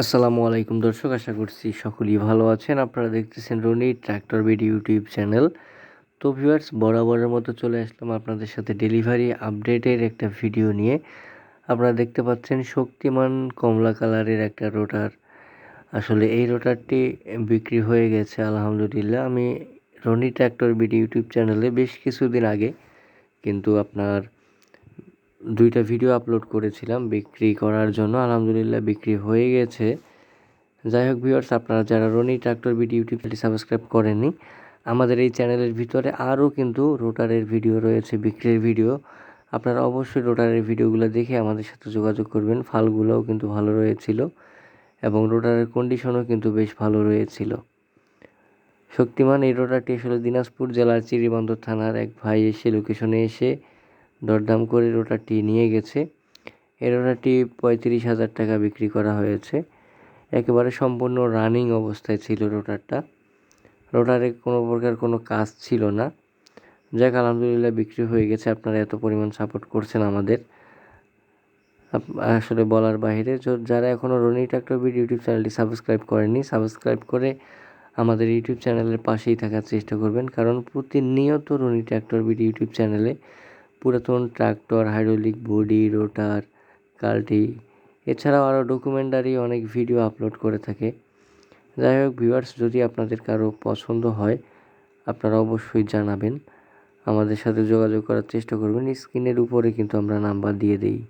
আসসালামু আলাইকুম দর্শক, আশা করছি সকলেই ভালো আছেন। আপনারা দেখতেছেন Rony tractor BD YouTube channel. তো ভিউয়ার্স, বরাবরের মতো চলে আসলাম আপনাদের সাথে ডেলিভারি আপডেটের একটা ভিডিও নিয়ে। আপনারা দেখতে পাচ্ছেন শক্তিমান কমলা কালারের একটা রোটার। আসলে এই রোটারটি বিক্রি হয়ে গেছে, আলহামদুলিল্লাহ। আমি রনি ট্র্যাক্টর বিডি ইউটিউব চ্যানেলে বেশ কিছুদিন আগে, কিন্তু আপনার দুইটা ভিডিও আপলোড করেছিলাম বিক্রি করার জন্য, আলহামদুলিল্লাহ বিক্রি হয়ে গেছে। যাই হোক ভিউয়ার্স আপনারা যারা রনি ট্রাক্টর ভিডিও ইউটিউব চ্যানেলটি সাবস্ক্রাইব করেননি, আমাদের এই চ্যানেলের ভিতরে আরও কিন্তু রোটারের ভিডিও রয়েছে, বিক্রির ভিডিও আপনারা অবশ্যই রোটারের ভিডিওগুলো দেখে আমাদের সাথে যোগাযোগ করবেন, ফালগুলোও কিন্তু ভালো রয়েছিল এবং রোটারের কন্ডিশনও কিন্তু বেশ ভালো রয়েছিল। শক্তিমান এই রোটারটি আসলে দিনাজপুর জেলার চিরিবন্দর থানার এক ভাই এসে লোকেশনে এসে দরদাম করে রোটারটি নিয়ে গেছে। এই রোটারটি পঁয়ত্রিশ হাজার টাকা বিক্রি করা হয়েছে। একেবারে সম্পূর্ণ রানিং অবস্থায় ছিল রোটারটা। রোটারে কোনো প্রকার কোনো কাজ ছিল না। যাক, আলহামদুলিল্লাহ বিক্রি হয়ে গেছে। আপনারা এত পরিমাণ সাপোর্ট করছেন আমাদের। আসলে বলার বাইরে যারা এখনও রনি ট্রাক্টর বিড ইউটিউব চ্যানেলটি সাবস্ক্রাইব করেনি সাবস্ক্রাইব করে আমাদের ইউটিউব চ্যানেলের পাশেই থাকার চেষ্টা করবেন। কারণ প্রতিনিয়ত রনি ট্রাক্টর বিড ইউটিউব চ্যানেলে পুরাতন ট্রাক্টর, হাইড্রোলিক বডি, রোটার, কাল্টি, এছাড়াও আরও ডকুমেন্টারি অনেক ভিডিও আপলোড করে থাকে। যাই হোক ভিউয়ার্স, যদি আপনাদের কারও পছন্দ হয়, আপনারা অবশ্যই জানাবেন। আমাদের সাথে যোগাযোগ করার চেষ্টা করবেন। স্ক্রিনের উপরে কিন্তু আমরা নাম্বার দিয়ে দিই।